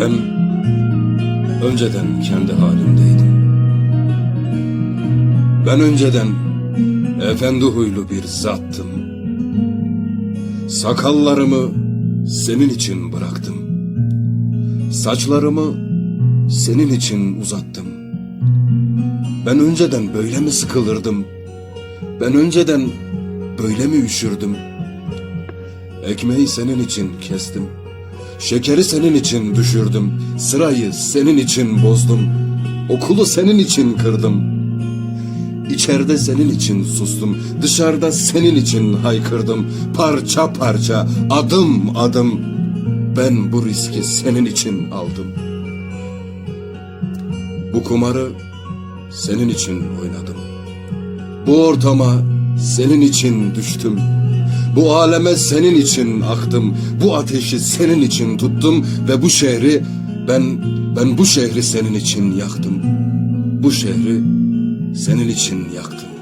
Ben önceden kendi halimdeydim. Ben önceden efendi huylu bir zattım. Sakallarımı senin için bıraktım. Saçlarımı senin için uzattım. Ben önceden böyle mi sıkılırdım? Ben önceden böyle mi üşürdüm? Ekmeği senin için kestim. Şekeri senin için düşürdüm. Sırayı senin için bozdum. Okulu senin için kırdım. İçeride senin için sustum. Dışarıda senin için haykırdım. Parça parça, adım adım. Ben bu riski senin için aldım. Bu kumarı senin için oynadım. Bu ortama senin için düştüm. Bu aleme senin için aktım. Bu ateşi senin için tuttum ve bu şehri ben ben bu şehri senin için yaktım. Bu şehri senin için yaktım.